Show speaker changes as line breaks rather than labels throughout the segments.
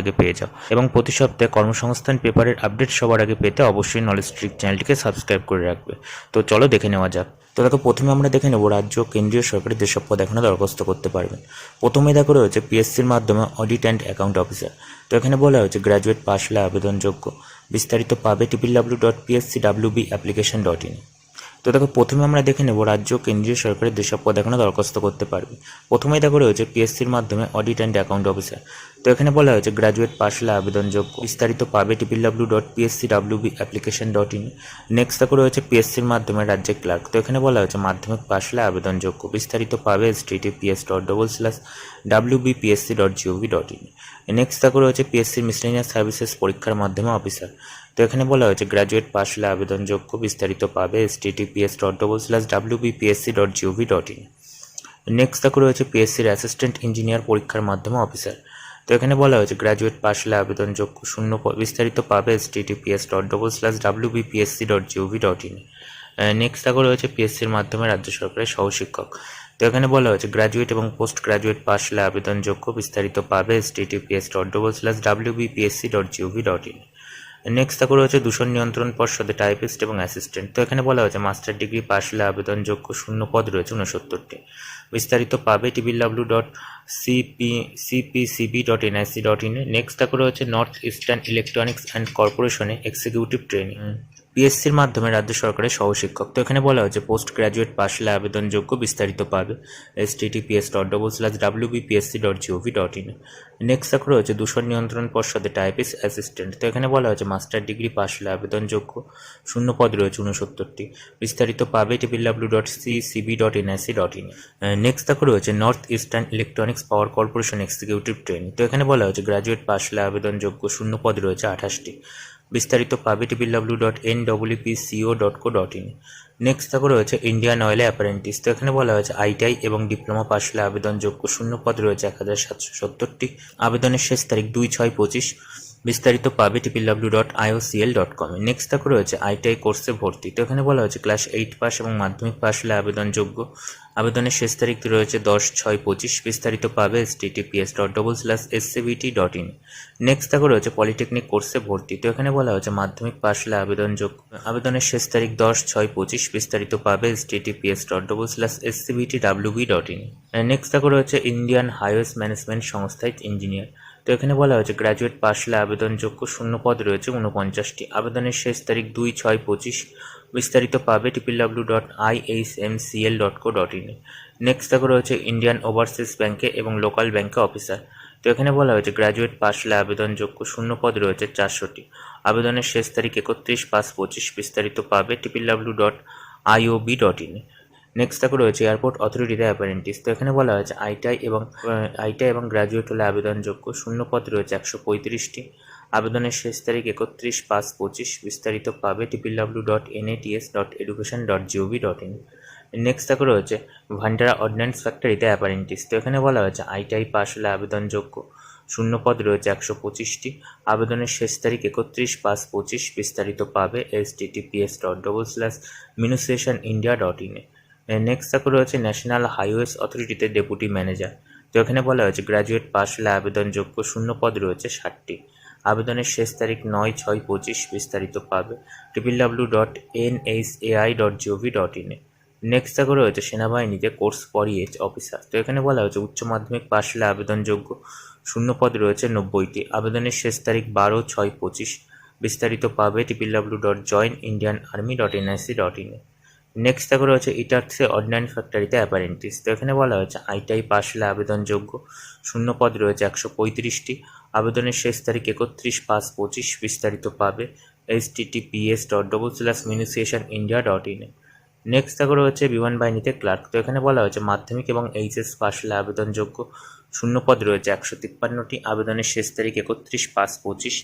আগে পেয়ে যাও। এবং প্রতি সপ্তাহে কর্মসংস্থান পেপারের আপডেট সবার আগে পেতে অবশ্যই নলেজ ট্রিক চ্যানেলটিকে সাবস্ক্রাইব করে রাখবে। তো চলো দেখে নেওয়া যাক। তো দেখো, প্রথমে আমরা দেখে নেব রাজ্য কেন্দ্রীয় সরকারের যেসব পদ এখনও দরখাস্ত করতে পারবেন প্রথমে দেখো রয়েছে পিএসসির মাধ্যমে অডিট অ্যান্ড অ্যাকাউন্ট অফিসার তো এখানে বলা হয়েছে গ্র্যাজুয়েট পাস হলে আবেদনযোগ্য। বিস্তারিত পাবে triple W dot PSC W B application dot in তো দেখো, প্রথমে আমরা দেখে নেব রাজ্য কেন্দ্রীয় সরকারের যেসব পদ এখনও দরখাস্ত করতে পারবে। প্রথমেই দেখো রয়েছে পিএসসির মাধ্যমে অডিট অ্যান্ড অ্যাকাউন্ট অফিসার তো এখানে বলা হয়েছে গ্র্যাজুয়েট পাস হলে আবেদনযোগ্য। বিস্তারিত পাবে triple W dot PSC W B application dot in next দেখো রয়েছে পিএসসির মাধ্যমে রাজ্যের ক্লার্ক তো এখানে বলা হয়েছে মাধ্যমিক পাস হলে আবেদনযোগ্য। বিস্তারিত পাবে H T T PS dot double slash W B PSC dot GOV dot in next দেখো রয়েছে পিএসসির মিসলেনিয়াস সার্ভিসেস পরীক্ষার মাধ্যমে অফিসার তো এখানে বলা হয়েছে, গ্র্যাজুয়েট পাস হলে আবেদনযোগ্য বিস্তারিত পাবে H T T PS dot double slash W B PSC dot GOV dot in next দেখো রয়েছে পিএসসির অ্যাসিস্ট্যান্ট ইঞ্জিনিয়ার পরীক্ষার মাধ্যমে অফিসার তো এখানে বলা হয়েছে, গ্র্যাজুয়েট পাস হলে আবেদনযোগ্য শূন্য বিস্তারিত পাবে H T T PS dot double slash W B dot GOV dot in next দেখো রয়েছে পিএসসির মাধ্যমে রাজ্য সরকারের সহশিক্ষক। তো এখানে বলা হয়েছে, গ্র্যাজুয়েট এবং পোস্ট গ্র্যাজুয়েট পাস হলে আবেদনযোগ্য বিস্তারিত পাবে H T T PS dot double slash W B PSC dot GOV dot in next তারপরে রয়েছে দূষণ নিয়ন্ত্রণ পর্ষদে টাইপিস্ট এবং অ্যাসিস্ট্যান্ট তো এখানে বলা হয়েছে মাস্টার ডিগ্রি পাশ হলে আবেদনযোগ্য শূন্য পদ রয়েছে উনসত্তরটি বিস্তারিত পাবে triple W dot CP CPCB dot NIC dot ইনে নেক্সট তারপরে রয়েছে নর্থ ইস্টার্ন ইলেকট্রনিক্স অ্যান্ড কর্পোরেশনে এক্সিকিউটিভ ট্রেনিং পিএসসির মাধ্যমে রাজ্য সরকারের সহশিক্ষক। তো এখানে বলা হয়েছে পোস্ট গ্র্যাজুয়েট পাস হলে আবেদনযোগ্য বিস্তারিত পাবে। H T T PS dot double slash W B PSC dot GOV dot in next দেখো রয়েছে, দূষণ নিয়ন্ত্রণ পর্ষদে টাইপিস অ্যাসিস্ট্যান্ট তো এখানে বলা হয়েছে মাস্টার ডিগ্রি পাস হলে আবেদনযোগ্য শূন্য পদ রয়েছে উনসত্তরটি বিস্তারিত পাবে triple W dot C CB dot NIC dot in next দেখো রয়েছে North Eastern Electronics Power Corporation executive training তো এখানে বলা হয়েছে গ্র্যাজুয়েট পাস হলে আবেদনযোগ্য শূন্য পদ রয়েছে আঠাশটি। বিস্তারিত পাবে triple W dot N WP CO dot co dot in next দেখো রয়েছে ইন্ডিয়ান অয়েলে অ্যাপারেন্টিস তো এখানে বলা হয়েছে আইটিআই এবং ডিপ্লোমা পাস হলে আবেদনযোগ্য শূন্য পদ রয়েছে এক হাজার সাতশো সত্তরটি। আবেদনের শেষ তারিখ দুই ছয় পঁচিশ। বিস্তারিত পাবে triple W dot IOCL dot কমে নেক্সট দেখো রয়েছে আইটিআই কোর্সে ভর্তি। তো এখানে বলা হয়েছে ক্লাস এইট পাস এবং মাধ্যমিক পাস হলে আবেদনযোগ্য। আবেদনের শেষ তারিখ রয়েছে দশ ছয় পঁচিশ বিস্তারিত পাবে H T TPS dot double slash SCBT dot in next দেখো রয়েছে পলিটেকনিক কোর্সে ভর্তি। তো এখানে বলা হয়েছে মাধ্যমিক পাস হলে আবেদনযোগ্য আবেদনের শেষ তারিখ দশ ছয় পঁচিশ বিস্তারিত পাবে H T TPS dot double slash SCBT WB dot in next দেখো রয়েছে ইন্ডিয়ান হাইওয়েজ ম্যানেজমেন্ট সংস্থায় ইঞ্জিনিয়ার তো এখানে বলা হয়েছে গ্র্যাজুয়েট পাস হলে আবেদনযোগ্য শূন্য পদ রয়েছে উনপঞ্চাশটি। আবেদনের শেষ তারিখ দুই ছয় পঁচিশ বিস্তারিত পাবে triple W dot I H M C L dot co dot in next দেখো রয়েছে ইন্ডিয়ান ওভারসিজ ব্যাংকে এবং লোকাল ব্যাংকে অফিসার তো এখানে বলা হয়েছে গ্র্যাজুয়েট পাস হলে আবেদনযোগ্য শূন্য পদ রয়েছে চারশোটি। আবেদনের শেষ তারিখ একত্রিশ পাঁচ পঁচিশ বিস্তারিত পাবে triple W dot IOB dot in next দেখো রয়েছে এয়ারপোর্ট অথরিটিতে অ্যাপারেন্টিস তো এখানে বলা হয়েছে আইটিআই এবং আইটিআই এবং গ্র্যাজুয়েট হলে আবেদনযোগ্য শূন্য পদ রয়েছে একশো পঁয়ত্রিশটি। আবেদনের শেষ তারিখ একত্রিশ পাঁচ পঁচিশ, বিস্তারিত পাবে triple W dot NATS dot education dot GOV dot in next দেখো রয়েছে ভান্ডারা অর্ডিন্যান্স ফ্যাক্টরিতে অ্যাপারেন্টিস তো এখানে বলা হয়েছে আইটিআই পাস হলে আবেদনযোগ্য। শূন্য পদ রয়েছে একশো পঁচিশটি। আবেদনের শেষ তারিখ একত্রিশ পাঁচ পঁচিশ, বিস্তারিত পাবে H TTPS dot double slash মিনুসিয়েশন India dot ইনে নেক্সট দেখো রয়েছে ন্যাশনাল হাইওয়েজ অথরিটিতে ডেপুটি ম্যানেজার তো এখানে বলা হয়েছে গ্র্যাজুয়েট পাস হলে আবেদনযোগ্য শূন্য পদ রয়েছে ষাটটি। আবেদনের শেষ তারিখ নয় ছয় পঁচিশ বিস্তারিত পাবে triple W dot N H AI dot GOV dot ইনে নেক্সট দেখো রয়েছে সেনাবাহিনীতে কোর্স পরিয়েজ অফিসার। তো এখানে বলা হয়েছে, উচ্চ মাধ্যমিক পাস হলে আবেদনযোগ্য শূন্য পদ রয়েছে নব্বইটি। আবেদনের শেষ তারিখ বারো ছয় পঁচিশ বিস্তারিত পাবে triple W dot join Indian army dot NIC dot ইনে নেক্সট দেখো রয়েছে ইটার্সে অর্ডিন্যান্স ফ্যাক্টরিতে অ্যাপারেন্টিস। তো এখানে বলা হয়েছে, আইটিআই পাস হলে আবেদনযোগ্য শূন্য পদ রয়েছে একশো পঁয়ত্রিশটি। আবেদনের শেষ তারিখ একত্রিশ পাঁচ পঁচিশ বিস্তারিত পাবে H TTPS dot double slash মিনিসিয়েশন India dot ইনে নেক্সট দেখো রয়েছে বিমান বাহিনীতে ক্লার্ক তো এখানে বলা হয়েছে, মাধ্যমিক এবং এইচএস পাশ হলে আবেদনযোগ্য শূন্যপদ রয়েছে, একশো তিপ্পান্নটি। আবেদনের শেষ তারিখ একত্রিশ পাঁচ পঁচিশ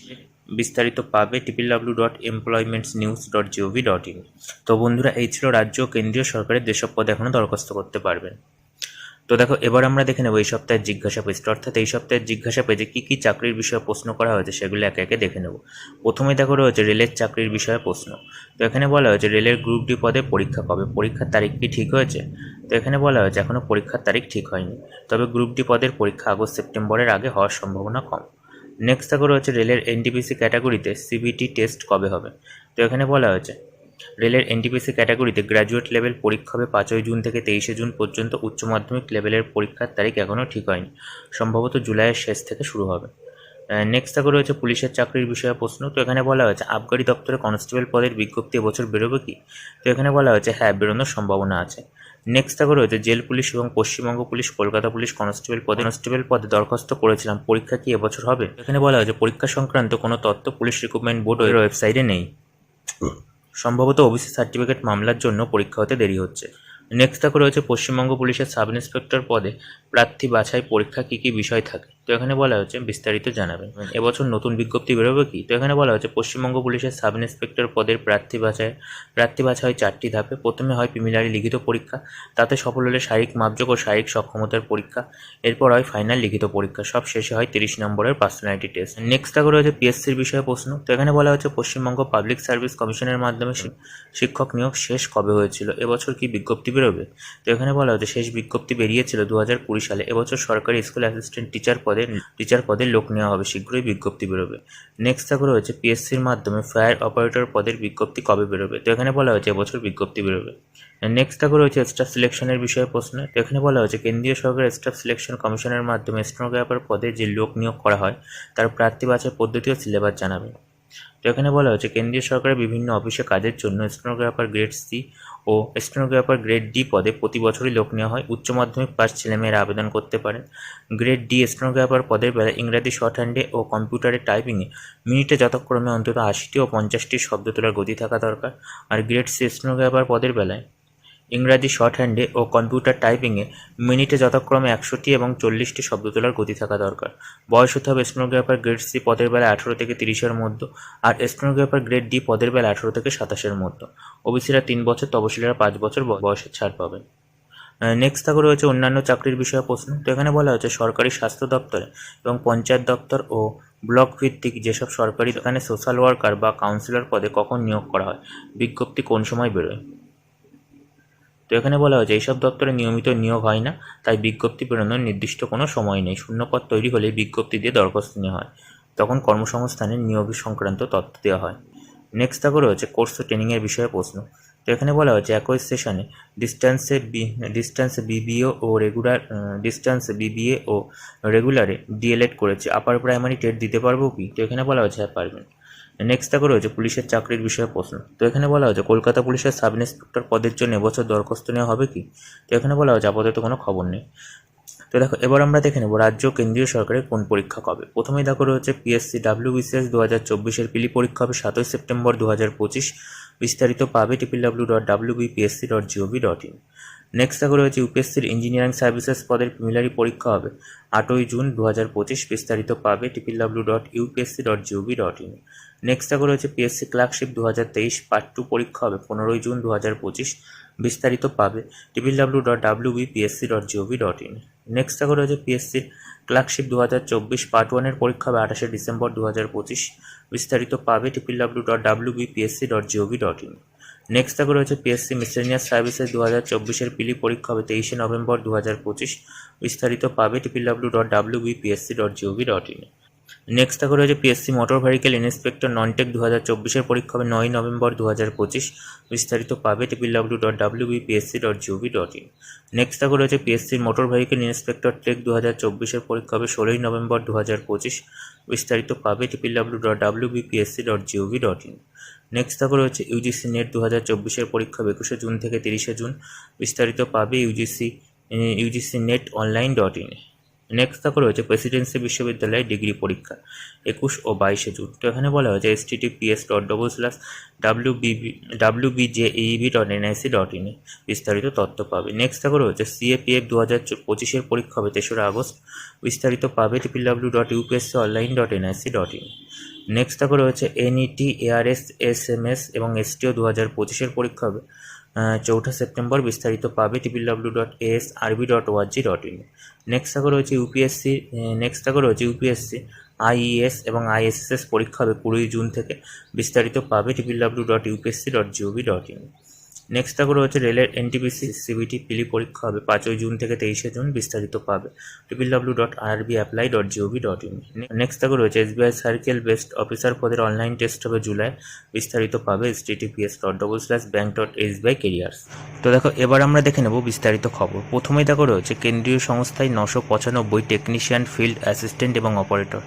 বিস্তারিত পাবে triple W dot employments news dot GOV dot in তো বন্ধুরা, এই ছিল রাজ্য কেন্দ্রীয় সরকারের যেসব পদে এখনও দরখাস্ত করতে পারবেন। তো দেখো, এবার আমরা দেখে নেব এই সপ্তাহের জিজ্ঞাসা পেজটা অর্থাৎ এই সপ্তাহের জিজ্ঞাসা পেজে কী কী চাকরির বিষয়ে প্রশ্ন করা হয়েছে সেগুলো একে একে দেখে নেব। প্রথমে দেখো রয়েছে রেলের চাকরির বিষয়ে প্রশ্ন। তো এখানে বলা হয়েছে রেলের গ্রুপ ডি পদে পরীক্ষা কবে? পরীক্ষার তারিখ কি ঠিক হয়েছে? তো এখানে বলা হয়েছে এখনও পরীক্ষার তারিখ ঠিক হয়নি। তবে গ্রুপ ডি পদের পরীক্ষা আগস্ট সেপ্টেম্বরের আগে হওয়ার সম্ভাবনা কম। নেক্সট দেখো রয়েছে রেলের এনটিপিসি ক্যাটাগরিতে সিবিটি টেস্ট কবে হবে? তো এখানে বলা হয়েছে রেলের এনটিপিসি ক্যাটাগরিতে গ্র্যাজুয়েট লেভেল পরীক্ষা হবে পাঁচই জুন থেকে তেইশে জুন পর্যন্ত উচ্চ মাধ্যমিক লেভেলের পরীক্ষার তারিখ এখনও ঠিক হয়নি। সম্ভবত জুলাইয়ের শেষ থেকে শুরু হবে। নেক্সট থাকে রয়েছে পুলিশের চাকরির বিষয়ে প্রশ্ন। তো এখানে বলা হয়েছে, আবগারি দপ্তরে কনস্টেবল পদের বিজ্ঞপ্তি এবছর বেরোবে কি? তো এখানে বলা হয়েছে হ্যাঁ বেরোনোর সম্ভাবনা আছে। নেক্সট থাকে রয়েছে, জেল পুলিশ এবং Paschimbanga police, Kolkata police constable পদে কনস্টেবল পদে দরখাস্ত করেছিলাম। পরীক্ষা কি এবছর হবে? এখানে বলা হয়েছে, পরীক্ষা সংক্রান্ত কোনো তথ্য পুলিশ রিক্রুটমেন্ট বোর্ডের ওয়েবসাইটে নেই। সম্ভবত ওবিসি সার্টিফিকেট মামলার জন্য পরীক্ষা হতে দেরি হচ্ছে। নেক্সট থাকে রয়েছে পশ্চিমবঙ্গ পুলিশের সাব ইন্সপেক্টর পদে প্রার্থী বাছাই পরীক্ষা কী কী বিষয় থাকে। তো এখানে বলা হচ্ছে বিস্তারিত জানাবেন এবছর নতুন বিজ্ঞপ্তি বেরোবে কি? তো এখানে বলা হচ্ছে পশ্চিমবঙ্গ পুলিশের সাব ইন্সপেক্টর পদের প্রার্থী বাছাই প্রার্থী বাছাই হয় চারটি ধাপে। প্রথমে হয় প্রিমিলারি লিখিত পরীক্ষা, তাতে সফল হলে শারীরিক মাপযোগ ও শারীরিক সক্ষমতার পরীক্ষা। এরপর হয় ফাইনাল লিখিত পরীক্ষা, সব শেষে হয় তিরিশ নম্বরের পার্সোনালিটি টেস্ট। নেক্সট থাকে রয়েছে পিএসসির বিষয়ে প্রশ্ন। তো এখানে বলা হচ্ছে পশ্চিমবঙ্গ পাবলিক সার্ভিস কমিশনের মাধ্যমে শিক্ষক নিয়োগ শেষ কবে হয়েছিল? এবছর কি বিজ্ঞপ্তি বেরোবে? তো এখানে বলা হচ্ছে শেষ বিজ্ঞপ্তি বেরিয়েছিল দু হাজার কুড়ি সালে। এবছর সরকারি স্কুল অ্যাসিস্ট্যান্ট, টিচার টিচার পদে লোক নেওয়া হবে। শীঘ্রই বিজ্ঞপ্তি বেরোবে। নেক্সট থাকে রয়েছে পিএসসির মাধ্যমে ফায়ার অপারেটর পদের বিজ্ঞপ্তি কবে বেরোবে? তো এখানে বলা হয়েছে, এবছর বিজ্ঞপ্তি বেরোবে। নেক্সট থাকে রয়েছে স্টাফ সিলেকশনের বিষয়ে প্রশ্ন। তো এখানে বলা হয়েছে, কেন্দ্রীয় সরকারের স্টাফ সিলেকশন কমিশনের মাধ্যমে স্টেনোগ্রাফার পদে যে লোক নিয়োগ করা হয়, তার প্রার্থী বাছাই পদ্ধতি ও সিলেবাস জানাবে। তো এখানে বলা হয়েছে, কেন্দ্রীয় সরকারের বিভিন্ন অফিসে কাজের জন্য স্টেনোগ্রাফার গ্রেড সি ও স্টেনোগ্রাফার গ্রেড ডি পদে প্রতি বছরই লোক নেওয়া হয়। উচ্চ মাধ্যমিক পাস ছেলেমেয়েরা আবেদন করতে পারেন। গ্রেড ডি স্টেনোগ্রাফার পদের বেলা ইংরাজি শর্ট হ্যান্ডে ও কম্পিউটারে টাইপিংয়ে মিনিটে যথাক্রমে অন্তত আশিটি ও পঞ্চাশটি শব্দ তোলার গতি থাকা দরকার। আর গ্রেড সি স্টেনোগ্রাফার পদের বেলায় ইংরাজি শর্ট হ্যান্ডে ও কম্পিউটার টাইপিংয়ে মিনিটে যথাক্রমে একশোটি এবং চল্লিশটি শব্দ তোলার গতি থাকা দরকার। বয়স হতে হবে স্টেনোগ্রাফার গ্রেড সি পদের বেলা আঠেরো থেকে তিরিশের মধ্যে আর স্টেনোগ্রাফার গ্রেড ডি পদের বেলা আঠেরো থেকে সাতাশের মধ্যে। ওবিসিরা তিন বছর, তপশিলীরা পাঁচ বছর বয়সের ছাড় পাবেন নেক্সট থাকে রয়েছে অন্যান্য চাকরির বিষয়ে প্রশ্ন। তো এখানে বলা হয়েছে, সরকারি স্বাস্থ্য দপ্তরে এবং পঞ্চায়েত দপ্তর ও ব্লক ভিত্তিক যেসব সরকারি, এখানে সোশ্যাল ওয়ার্কার বা কাউন্সিলর পদে কখন নিয়োগ করা হয়? বিজ্ঞপ্তি কোন সময় বেরোয়? তো এখানে বলা হয়েছে, এইসব দপ্তরে নিয়মিত নিয়োগ হয় না, তাই বিজ্ঞপ্তি বেরোনোর নির্দিষ্ট কোনো সময় নেই। শূন্যপদ তৈরি হলে বিজ্ঞপ্তি দিয়ে দরখাস্ত নেওয়া হয়। তখন কর্মসংস্থানের নিয়োগ সংক্রান্ত তথ্য দেওয়া হয়। নেক্সট থাকো রয়েছে, কোর্স ও ট্রেনিংয়ের বিষয়ে প্রশ্ন। তো এখানে বলা হয়েছে, একই সেশনে ডিস্ট্যান্সে ডিস্ট্যান্সে বিবিও ও রেগুলার ডিস্ট্যান্সে বিবিএ ও রেগুলারে ডিএলএড করেছে। আপার প্রাইমারি টেট দিতে পারব কি? তো এখানে বলা হয়েছে হ্যাঁ পারবেন নেক্সট থাকো রয়েছে পুলিশের চাকরির বিষয়ে প্রশ্ন। তো এখানে বলা হয়েছে, কলকাতা পুলিশের সাব ইন্সপেক্টর পদের জন্য এবছর দরখাস্ত নেওয়া হবে কি? তো এখানে বলা হয়েছে, আপাতত কোনো খবর নেই। তো দেখো, এবার আমরা দেখে নেব রাজ্য কেন্দ্রীয় সরকারের কোন পরীক্ষা কবে। প্রথমেই দেখো রয়েছে পিএসসি ডাব্লিউ বিসিএস দু হাজার চব্বিশের পিলি পরীক্ষা হবে সাতই সেপ্টেম্বর দু হাজার পঁচিশ। বিস্তারিত পাবে triple W dot W BPSC dot GOV dot in next দেখো রয়েছে ইউপিএসসির ইঞ্জিনিয়ারিং সার্ভিসেস পদের প্রিমিলারি পরীক্ষা হবে আটই জুন দু হাজার পঁচিশ। বিস্তারিত পাবে triple W dot UPSC dot GOV dot in next দেখো রয়েছে পিএসসি ক্লার্কশিপ দু হাজার তেইশ পার্ট টু পরীক্ষা হবে, পনেরোই জুন দু হাজার পঁচিশ, বিস্তারিত পাবে triple W dot W BPSC dot GOV dot in next দেখো রয়েছে পিএসসির ক্লার্কশিপ দু হাজার চব্বিশ পার্ট ওয়ানের পরীক্ষা হবে আঠাশে ডিসেম্বর দু হাজার পঁচিশ, বিস্তারিত পাবে triple W dot W BPSC dot GOV dot in next দেখো রয়েছে পিএসসি মিসেলিনিয়াস সার্ভিসেস দু হাজার চব্বিশের পিলি পরীক্ষা হবে তেইশে নভেম্বর দু হাজার পঁচিশ, বিস্তারিত পাবে triple W dot W BPSC dot GOV dot in next দেখো রয়েছে PSC motor vehicle inspector nontech দু হাজার চব্বিশের পরীক্ষা হবে নয় নভেম্বর দু হাজার পঁচিশ। বিস্তারিত পাবে triple W dot W BPSC dot GOV dot in next দেখো রয়েছে পিএসসির মোটর ভেহিকেল ইন্সপেক্টর টেক দু হাজার চব্বিশের পরীক্ষা হবে ষোলোই নভেম্বর দু হাজার পঁচিশ। বিস্তারিত পাবে triple W dot W BPSC dot GOV dot in next দেখো রয়েছে ইউজিসি নেট দু হাজার চব্বিশের পরীক্ষা হবে একুশে জুন থেকে তিরিশে জুন। বিস্তারিত পাবে UGC UGC NET online dot in next দেখো রয়েছে প্রেসিডেন্সি বিশ্ববিদ্যালয়ের ডিগ্রি পরীক্ষা, একুশ ও বাইশে জুন। তো এখানে বলা হয়েছে H T PS dot double slash W BB W BJEB dot বিস্তারিত তথ্য পাবে। নেক্সট দেখো রয়েছে সিএপিএফ দু হাজার পঁচিশের পরীক্ষা হবে তেসরা আগস্ট, বিস্তারিত পাবে triple W dot UPSC online dot NIC dot in next দেখো রয়েছে NET ARS S M S এবং এসটিও দু হাজার পঁচিশের পরীক্ষা হবে। চৌঠা সেপ্টেম্বর বিস্তারিত পাবে triple W dot S RB dot ORG dot in next থাকা রয়েছে ইউপিএসসি নেক্সট থাকা রয়েছে ইউপিএসসি আইইএস এবং আইএসএসএস পরীক্ষা হবে কুড়ি জুন থেকে। বিস্তারিত পাবে triple W dot UPSC dot GOV dot in next থাকা রয়েছে রেলের এনটিপিসি সিবিটি পিলি পরীক্ষা হবে পাঁচই জুন থেকে তেইশে জুন বিস্তারিত পাবে। Triple W dot RB apply dot GOV dot in next থাকা রয়েছে এসবিআই সার্কেল বেস্ট অফিসার পদের অনলাইন টেস্ট হবে জুলাই, বিস্তারিত পাবে H TTPS dot double slash bank dot SBI careers তো দেখো, এবার আমরা দেখে নেব বিস্তারিত খবর। প্রথমেই দেখো রয়েছে, কেন্দ্রীয় সংস্থায় নশো পঁচানব্বই টেকনিশিয়ান ফিল্ড অ্যাসিস্ট্যান্ট এবং অপারেটর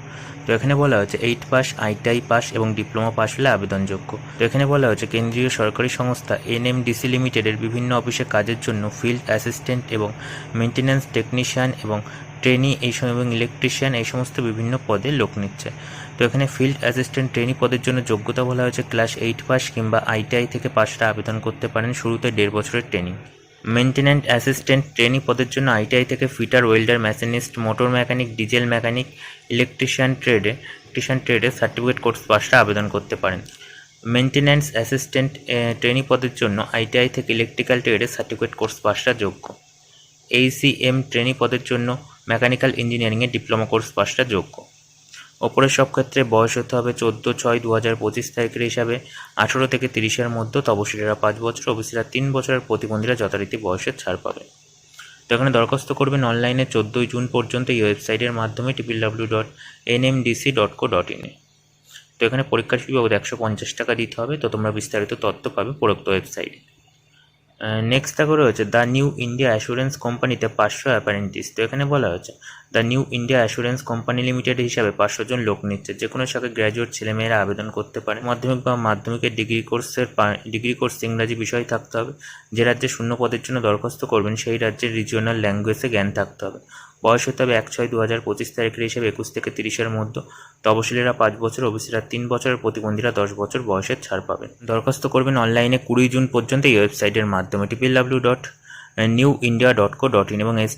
তো এখানে বলা হয়েছে এইট পাস আইটিআই পাস এবং ডিপ্লোমা পাস হলে আবেদনযোগ্য। তো এখানে বলা হয়েছে কেন্দ্রীয় সরকারি সংস্থা এনএমডিসি লিমিটেডের বিভিন্ন অফিসে কাজের জন্য ফিল্ড অ্যাসিস্ট্যান্ট এবং মেনটেন্যান্স টেকনিশিয়ান এবং ট্রেনি এই সময় এবং ইলেকট্রিশিয়ান এই সমস্ত বিভিন্ন পদে লোক নিচ্ছে। তো এখানে ফিল্ড অ্যাসিস্ট্যান্ট ট্রেনি পদের জন্য যোগ্যতা বলা হয়েছে ক্লাস এইট পাস কিংবা আইটিআই থেকে পাসটা আবেদন করতে পারেন শুরুতে দেড় বছরের ট্রেনিং মেনটেন্যান্ট অ্যাসিস্ট্যান্ট ট্রেনি পদের জন্য আইটিআই থেকে fitter welder machinist motor mechanic diesel mechanic electrician ট্রেডে ইলেকট্রিশিয়ান ট্রেডে সার্টিফিকেট কোর্স পাসটা আবেদন করতে পারেন। মেনটেন্যান্স অ্যাসিস্ট্যান্ট ট্রেনি পদের জন্য আইটিআই থেকে ইলেকট্রিক্যাল ট্রেডে সার্টিফিকেট কোর্স পাসটা যোগ্য। এইসিএম ট্রেনি পদের জন্য মেকানিক্যাল ইঞ্জিনিয়ারিংয়ে ডিপ্লোমা কোর্স পাসটা যোগ্য। ওপরের সব ক্ষেত্রে বয়স হতে হবে চোদ্দ ছয় দু হাজার পঁচিশ তারিখের হিসাবে। আঠেরো থেকে তিরিশের মধ্যে তপশিলীরা পাঁচ বছর, ওবিসিরা তিন বছরের প্রতিবন্ধীরা যথারীতি বয়সের ছাড় পাবে। তো এখানে দরখাস্ত করবেন অনলাইনে চোদ্দোই জুন পর্যন্ত এই ওয়েবসাইটের মাধ্যমে triple W dot NMDC dot co dot ইনে তো এখানে পরীক্ষার ফি বাবদ একশো পঞ্চাশ টাকা দিতে হবে। তো তোমরা বিস্তারিত তথ্য পাবে প্রোক্ত ওয়েবসাইটে নেক্সট দেখো রয়েছে দ্য নিউ ইন্ডিয়া অ্যাসুরেন্স কোম্পানিতে পাঁচশো অ্যাপারেন্টিস তো এখানে বলা হয়েছে the New India Assurance company limited হিসাবে পাঁচশো জন লোক নিচ্ছে। যে কোনো শাখায় গ্র্যাজুয়েট ছেলেমেয়েরা আবেদন করতে পারে। মাধ্যমিক বা মাধ্যমিকের ডিগ্রি কোর্সের ডিগ্রি কোর্স ইংরাজি বিষয় থাকতে হবে। যে রাজ্যে শূন্য পদের জন্য দরখাস্ত করবেন, সেই রাজ্যের রিজিওনাল ল্যাঙ্গুয়েজে জ্ঞান থাকতে হবে। বয়স হতে হবে এক ছয় দু হাজার পঁচিশ তারিখের হিসেবে একুশ থেকে তিরিশের মধ্যে। তপশিলীরা পাঁচ বছর ওবিসিরা তিন বছরের প্রতিবন্ধীরা দশ বছর বয়সের ছাড় পাবেন। দরখাস্ত করবেন অনলাইনে কুড়ি জুন পর্যন্ত এই ওয়েবসাইটের মাধ্যমে। Triple W dot New India dot co dot in এবং S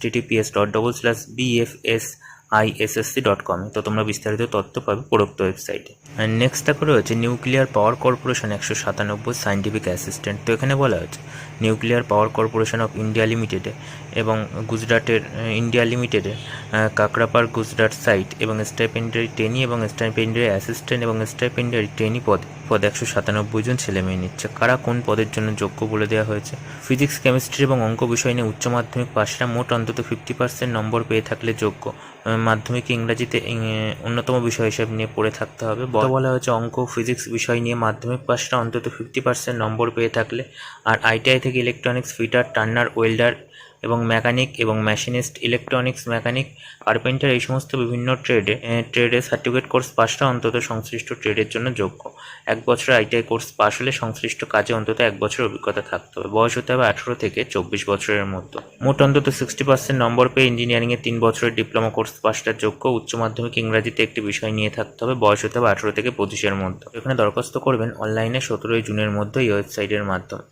dot double slash BFS ISSC dot কমে তো তোমরা বিস্তারিত তথ্য পাবে প্রোক্ত ওয়েবসাইটে। নেক্সট দেখো রয়েছে নিউক্লিয়ার পাওয়ার কর্পোরেশন একশো সাতানব্বই সাইন্টিফিক অ্যাসিস্ট্যান্ট তো এখানে বলা হয়েছে nuclear power corporation of India লিমিটেডে এবং গুজরাটের ইন্ডিয়া লিমিটেডে কাকরাপার গুজরাট সাইট এবং স্টাইপেন্ডারি ট্রেনি এবং স্টাইপেন্ডারি অ্যাসিস্ট্যান্ট এবং স্টাইপেন্ডারি ট্রেনি পদ পদ একশো সাতানব্বই জন ছেলে মেয়ে নিচ্ছে। কারা কোন পদের জন্য যোগ্য বলে দেওয়া হয়েছে? ফিজিক্স কেমিস্ট্রি এবং অঙ্ক বিষয় নিয়ে উচ্চ মাধ্যমিক পাশরা মোট অন্তত ফিফটি পার্সেন্ট নম্বর পেয়ে থাকলে যোগ্য। মাধ্যমিক ইংরাজিতে অন্যতম বিষয় হিসেবে নিয়ে পড়ে থাকতে হবে। বলা হয়েছে অঙ্ক, ফিজিক্স বিষয় নিয়ে মাধ্যমিক পাশটা অন্তত ফিফটি পার্সেন্ট নম্বর পেয়ে থাকলে, আর আইটিআই থেকে ইলেকট্রনিক্স ফিটার টার্নার ওয়েল্ডার এবং মেকানিক এবং মেশিনিস্ট ইলেকট্রনিক্স মেকানিক কার্পেন্টার এই সমস্ত বিভিন্ন ট্রেডে ট্রেডে সার্টিফিকেট কোর্স পাসটা অন্তত সংশ্লিষ্ট ট্রেডের জন্য যোগ্য। এক বছর আইটিআই কোর্স পাস হলে সংশ্লিষ্ট কাজে অন্তত এক বছর অভিজ্ঞতা থাকতে হবে। বয়স হতে হবে আঠেরো থেকে চব্বিশ বছরের মধ্যে। মোট অন্তত সিক্সটি পার্সেন্ট নম্বর পেয়ে ইঞ্জিনিয়ারিংয়ে তিন বছরের ডিপ্লোমা কোর্স পাসটা যোগ্য। উচ্চ মাধ্যমিক ইংরাজিতে একটি বিষয় নিয়ে থাকতে হবে। বয়স হতে হবে আঠেরো থেকে পঁচিশের মধ্যে। এখানে দরখাস্ত করবেন অনলাইনে সতেরোই জুনের মধ্যে এই ওয়েবসাইটের মাধ্যমে।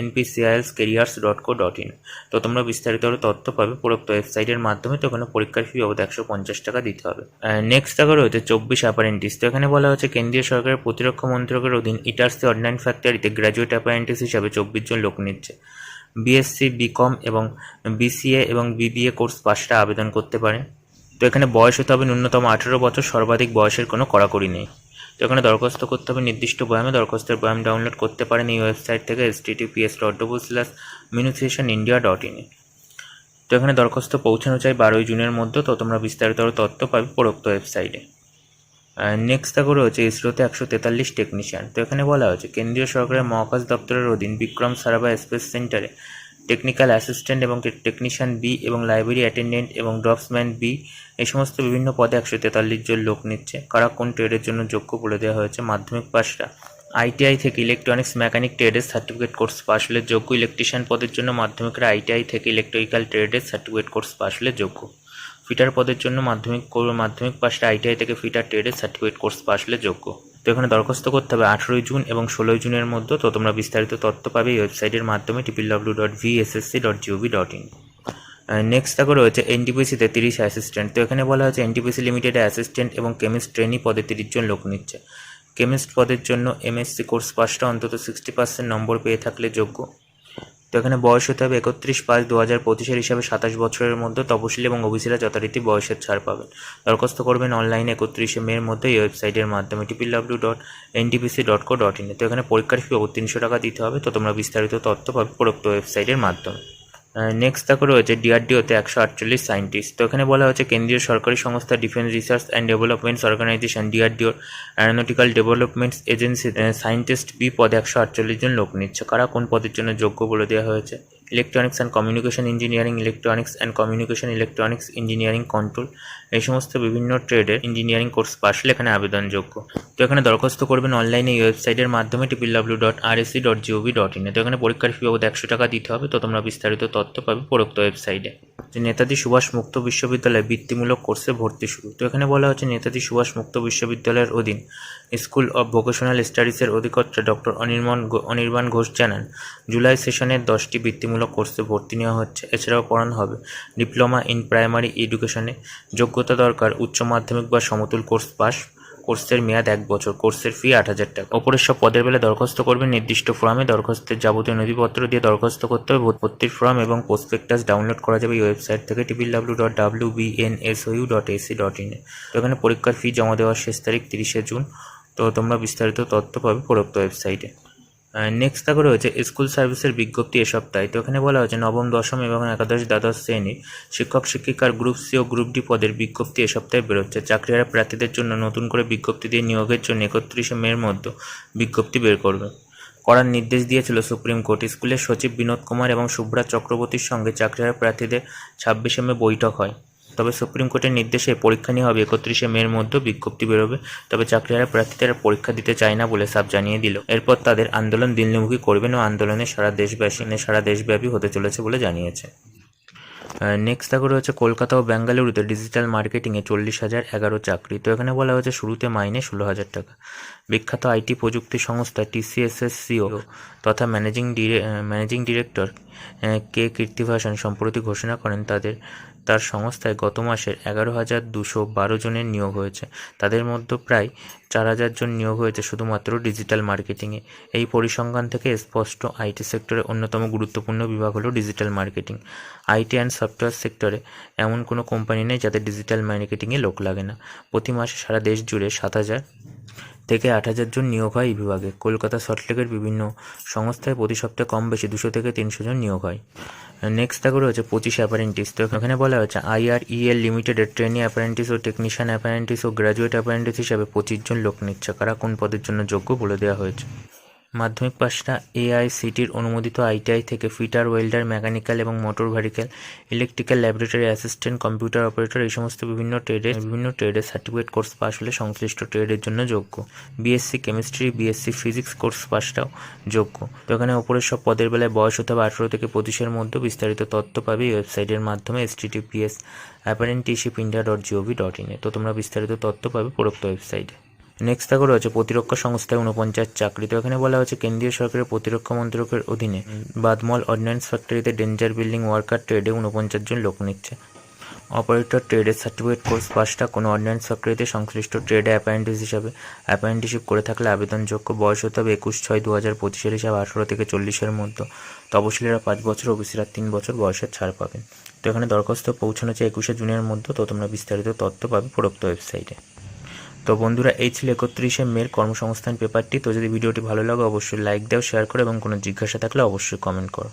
NPCIL's careers dot co dot in তো তোমরা বিস্তারিত তথ্য পাবে। প্রোক্ত ওয়েবসাইটের মাধ্যমে তো এখানে পরীক্ষার ফি বাবদ একশো পঞ্চাশ টাকা দিতে হবে। নেক্সট দেখা রয়েছে চব্বিশ অ্যাপারেন্টিস তো এখানে বলা হচ্ছে কেন্দ্রীয় সরকারের প্রতিরক্ষা মন্ত্রকের অধীন ইটার্সি অনলাইন ফ্যাক্টরিতে গ্র্যাজুয়েট অ্যাপারেন্টিস হিসাবে চব্বিশ জন লোক নিচ্ছে। বিএসসি বিকম এবং বিসিএ এবং বিবিএ কোর্স পাসটা আবেদন করতে পারেন তো এখানে বয়স হতে হবে ন্যূনতম আঠেরো বছর, সর্বাধিক বয়সের কোনো কড়াকড়ি নেই। তো এখানে দরখাস্ত করতে হবে, নির্দিষ্ট বয়ামে দরখাস্তের বয়াম ডাউনলোড করতে পারেন এই ওয়েবসাইট থেকে H T TPS dot double slash মিনুসিয়েশন India dot ইনে তো এখানে দরখাস্ত পৌঁছানো চাই বারোই জুনের মধ্যে, তো তোমরা বিস্তারিত তথ্য পাবে প্রোক্ত ওয়েবসাইটে নেক্সট দেখো রয়েছে ইসরোতে একশো তেতাল্লিশ টেকনিশিয়ান তো এখানে বলা হয়েছে, কেন্দ্রীয় সরকারের মহাকাশ দপ্তরের অধীন বিক্রম সারাভাই স্পেস সেন্টারে টেকনিক্যাল অ্যাসিস্ট্যান্ট এবং টেকনিশিয়ান বি এবং লাইব্রেরি অ্যাটেন্ডেন্ট এবং ড্রপসম্যান বি এই সমস্ত বিভিন্ন পদে একশো তেতাল্লিশ জন লোক নিচ্ছে। কারা কোন ট্রেডের জন্য যোগ্য বলে দেওয়া হয়েছে? মাধ্যমিক পাশটা আইটিআই থেকে ইলেকট্রনিক্স মেকানিক ট্রেডের সার্টিফিকেট কোর্স পাশ হলে যোগ্য ইলেকট্রিশিয়ান পদের জন্য মাধ্যমিকরা আইটিআই থেকে ইলেকট্রিক্যাল ট্রেডের সার্টিফিকেট কোর্স পাশ হলে যোগ্য। ফিটার পদের জন্য মাধ্যমিক মাধ্যমিক পাশে আইটিআই থেকে ফিটার ট্রেডের সার্টিফিকেট কোর্স পাশ হলে যোগ্য। তো এখানে দরখাস্ত করতে হবে আঠেরোই জুন এবং ষোলোই জুনের মধ্যে। তো তোমরা বিস্তারিত তথ্য পাবে এই ওয়েবসাইটের মাধ্যমে triple W dot VSSC dot GOV dot in next দেখো রয়েছে এনটিপিসিতে তিরিশ অ্যাসিস্ট্যান্ট তো এখানে বলা হয়েছে এনটিপিসি লিমিটেডে অ্যাসিস্ট্যান্ট এবং কেমিস্ট ট্রেনি পদে তিরিশ জন লোক নিচ্ছে। কেমিস্ট পদের জন্য এমএসসি কোর্স পাসটা অন্তত সিক্সটি পার্সেন্ট নম্বর পেয়ে থাকলে যোগ্য। তো এখানে বয়স হতে হবে একত্রিশ পাঁচ দু হাজার পঁচিশের হিসাবে সাতাশ বছরের মধ্যে তপশিলি এবং ওবিসিরা যথারীতি বয়সের ছাড় পাবেন। দরখাস্ত করবেন অনলাইনে একত্রিশে মের মধ্যে এই ওয়েবসাইটের মাধ্যমে T P W dot NTPC dot co dot in তো এখানে পরীক্ষার ফি তিনশো টাকা দিতে হবে। তো তোমরা বিস্তারিত তথ্য পাবে প্রোক্ত ওয়েবসাইটের মাধ্যমে। নেক্সট তাকে রয়েছে ডিআরডিওতে একশো আটচল্লিশ সায়েন্টিস্ট তো এখানে বলা হচ্ছে কেন্দ্রীয় সরকারি সংস্থা defence research and developments organisation ডিআরডিওর aeronautical developments agency scientist B পদে একশো আটচল্লিশ জন লোক নিচ্ছে। কারা কোন পদের জন্য যোগ্য বলে দেওয়া হয়েছে? Electronics and communication engineering electronics and communication electronics engineering control এই সমস্ত বিভিন্ন ট্রেডের ইঞ্জিনিয়ারিং কোর্স পাশলে এখানে আবেদনযোগ্য। তো এখানে দরখাস্ত করবেন অনলাইনে এই ওয়েবসাইটের মাধ্যমে T P L W dot R AC dot G O V dot ইনে তো এখানে পরীক্ষার ফি বাবদ একশো টাকা দিতে হবে। তো তোমরা বিস্তারিত তথ্য পাবে উপরোক্ত ওয়েবসাইটে যে নেতাজি সুভাষ মুক্ত বিশ্ববিদ্যালয়ে বৃত্তিমূলক কোর্সে ভর্তি শুরু। তো এখানে বলা হচ্ছে নেতাজি সুভাষ মুক্ত বিশ্ববিদ্যালয়ের অধীন স্কুল অব ভোকেশনাল স্টাডিজের অধিকর্তা ডক্টর অনির্মন ঘো- অনির্বাণ ঘোষ জানান, জুলাই সেশনের দশটি বৃত্তিমূলক কোর্সে ভর্তি নেওয়া হচ্ছে। এছাড়াও পড়ানো হবে ডিপ্লোমা ইন প্রাইমারি এডুকেশনে। যোগ্যতা দরকার, উচ্চ মাধ্যমিক বা সমতুল কোর্স পাস। কোর্সের মেয়াদ এক বছর, কোর্সের ফি আট হাজার টাকা। ওপরের সব পদের বেলা দরখাস্ত করবেন নির্দিষ্ট ফর্মে। দরখাস্তের যাবতীয় নথিপত্র দিয়ে দরখাস্ত করতে হবে। ভর্তির ফর্ম এবং প্রসপেক্টাস ডাউনলোড করা যাবে এই ওয়েবসাইট থেকে T P L W dot W B N S U dot AC dot in এখানে পরীক্ষার ফি জমা দেওয়ার শেষ তারিখ তিরিশে জুন। তো তোমরা বিস্তারিত তথ্য পাবে প্রদত্ত ওয়েবসাইটে। নেক্সট থাকবে রয়েছে স্কুল সার্ভিসের বিজ্ঞপ্তি এ সপ্তাহে। তো এখানে বলা হয়েছে, নবম, দশম এবং একাদশ দ্বাদশ শ্রেণির শিক্ষক, শিক্ষিকার গ্রুপ সি ও গ্রুপ ডি পদের বিজ্ঞপ্তি এ সপ্তাহে বেরোচ্ছে। চাকরিহারা প্রার্থীদের জন্য নতুন করে বিজ্ঞপ্তি দিয়ে নিয়োগের জন্য একত্রিশে মের মধ্যে বিজ্ঞপ্তি বের করবে। করার নির্দেশ দিয়েছিল সুপ্রিম কোর্ট। স্কুলের সচিব বিনোদ কুমার এবং সুব্রত চক্রবর্তীর সঙ্গে চাকরিহারা প্রার্থীদের ছাব্বিশে মে বৈঠক হয়। তবে সুপ্রিম কোর্টের নির্দেশে পরীক্ষা নিয়ে হবে। একত্রিশে মের মধ্যে বিজ্ঞপ্তি বেরোবে, তবে চাকরিহারা প্রার্থীরা পরীক্ষা দিতে চায় না বলে সাফ জানিয়ে দিল। এরপর তাদের আন্দোলন দিল্লিমুখী করবেন ও আন্দোলনে সারা দেশবাসী সারা দেশব্যাপী হতে চলেছে বলে জানিয়েছে। নেক্সট দেখো রয়েছে কলকাতা ও বেঙ্গালুরুতে ডিজিটাল মার্কেটিংয়ে চল্লিশ হাজার এগারো চাকরি। তো এখানে বলা হয়েছে শুরুতে মাইনে ষোলো হাজার টাকা। বিখ্যাত আইটি প্রযুক্তি সংস্থা টিসিএসএস সিও তথা managing managing director K Krithivasan সম্প্রতি ঘোষণা করেন তাদের। তার সংস্থায় গত মাসের এগারো হাজার দুশো বারো জনের নিয়োগ হয়েছে। তাদের মধ্যে প্রায় চার হাজার জন নিয়োগ হয়েছে শুধুমাত্র ডিজিটাল মার্কেটিংয়ে। এই পরিসংখ্যান থেকে স্পষ্ট আইটি সেক্টরের অন্যতম গুরুত্বপূর্ণ বিভাগ হলো digital marketing. IT and software সেক্টরে এমন কোনো কোম্পানি নেই যাদের ডিজিটাল মার্কেটিংয়ে লোক লাগে না। প্রতি মাসে সারা দেশ জুড়ে সাত হাজার থেকে আট হাজার জন নিয়োগ হয় এই বিভাগে। কলকাতা, সল্টলেকের বিভিন্ন সংস্থায় প্রতি সপ্তাহে কম বেশি দুশো থেকে তিনশো জন নিয়োগ হয়। নেক্সট দেখো রয়েছে পঁচিশ অ্যাপারেন্টিস তো এখানে বলা হয়েছে আইআরইএল লিমিটেডের ট্রেনি অ্যাপারেন্টিস ও টেকনিশিয়ান অ্যাপারেন্টিস ও গ্র্যাজুয়েট অ্যাপারেন্টিস হিসাবে পঁচিশ জন লোক নিচ্ছে। কারা কোন পদের জন্য যোগ্য বলে দেওয়া হয়েছে। মাধ্যমিক পাশটা এআইসিটির অনুমোদিত আইটিআই থেকে ফিটার, ওয়েল্ডার, মেকানিক্যাল এবং motor vehicle electrical laboratory assistant, computer operator এই সমস্ত বিভিন্ন ট্রেডে বিভিন্ন ট্রেডের সার্টিফিকেট কোর্স পাশ হলে সংশ্লিষ্ট ট্রেডের জন্য যোগ্য। BSc chemistry BSc physics course পাশটাও যোগ্য। তো এখানে ওপরের সব পদের বেলায় বয়স হতে হবে আঠেরো থেকে পঁচিশের মধ্যে। বিস্তারিত তথ্য পাবে এই ওয়েবসাইটের মাধ্যমে S T T P S apprenticeship India dot G O V dot ইনে তো তোমরা বিস্তারিত তথ্য পাবে উপরোক্ত ওয়েবসাইটে নেক্সট দেখো রয়েছে প্রতিরক্ষা সংস্থায় উনপঞ্চাশ চাকরি তো এখানে বলা হচ্ছে কেন্দ্রীয় সরকারের প্রতিরক্ষা মন্ত্রকের অধীনে বাদমল অর্ডিন্যান্স ফ্যাক্টরিতে ডেঞ্জার বিল্ডিং ওয়ার্কার ট্রেডে উনপঞ্চাশ জন লোক নিচ্ছে। অপারেটর ট্রেডের সার্টিফিকেট কোর্স পাসটা কোনো অর্ডিন্যান্স ফ্যাক্টরিতে সংশ্লিষ্ট ট্রেডে অ্যাপ্রেন্টিস হিসাবে অ্যাপ্রেন্টিসশিপ করে থাকলে আবেদনযোগ্য বয়স হতে হবে একুশ ছয় দু হাজার পঁচিশের হিসাবে আঠারো থেকে চল্লিশের মধ্যে। তপশিলীরা পাঁচ বছর ওবিসিরা তিন বছর বয়সের ছাড় পাবেন। তো এখানে দরখাস্ত পৌঁছানো চাই একুশে জুনের মধ্যে। তো তোমরা বিস্তারিত তথ্য পাবে প্রোক্ত ওয়েবসাইটে। তো বন্ধুরা, এই ছিল একত্রিশে মের কর্মসংস্থান পেপারটি। তো যদি ভিডিওটি ভালো লাগে, অবশ্যই লাইক দাও শেয়ার করো এবং কোনো জিজ্ঞাসা থাকলে অবশ্যই কমেন্ট করো।